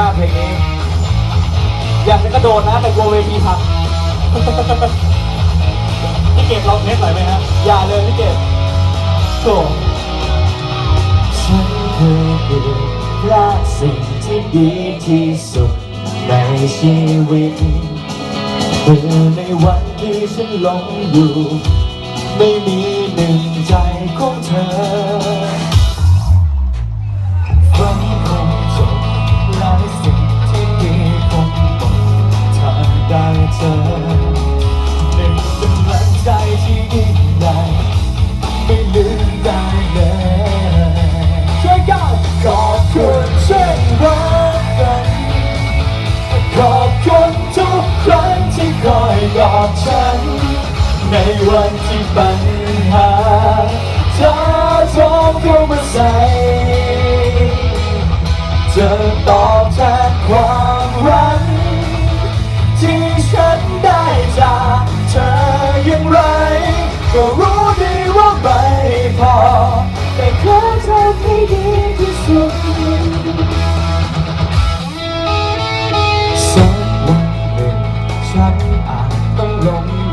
มากเพลงนี้ อยากจะกระโดดนะแต่กลัวเวทีพังพี่เกดลองเทสหน่อยไหมฮะอย่าเลยพี่เกดโถฉันเคยดูพระสิ่งที่ดีที่สุดในชีวิตคือในวันที่ฉันหลงอยู่ ไม่มี ขอบคุณทุกครั้งที่คอยกอดฉัน ในวันที่ปัญหาเธอโทรเข้ามาใส่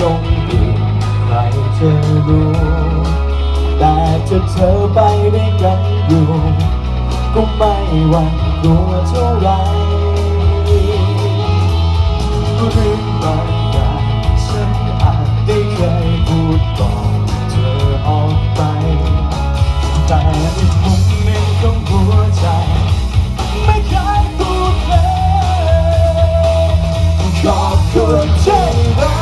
ลงลงอีกใครจะรู้ แต่จะเธอไปได้กันอยู่ ก็ไม่หวั่นกลัวเท่าไหรเรื่องบางอย่างฉันอาจได้เคยพูดบอกเธอออกไป แต่ในมุมหนึ่งของหัวใจไม่เคยพูดเลยขอบคุณที่รักกัน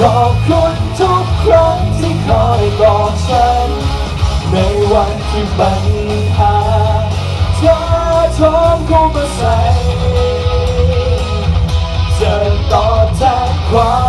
ขอบคุณทุกครั้งที่คอยบอกฉัน ในวันที่ปัญหาเธอโทรเข้ามาใส่จะต่อแทนความ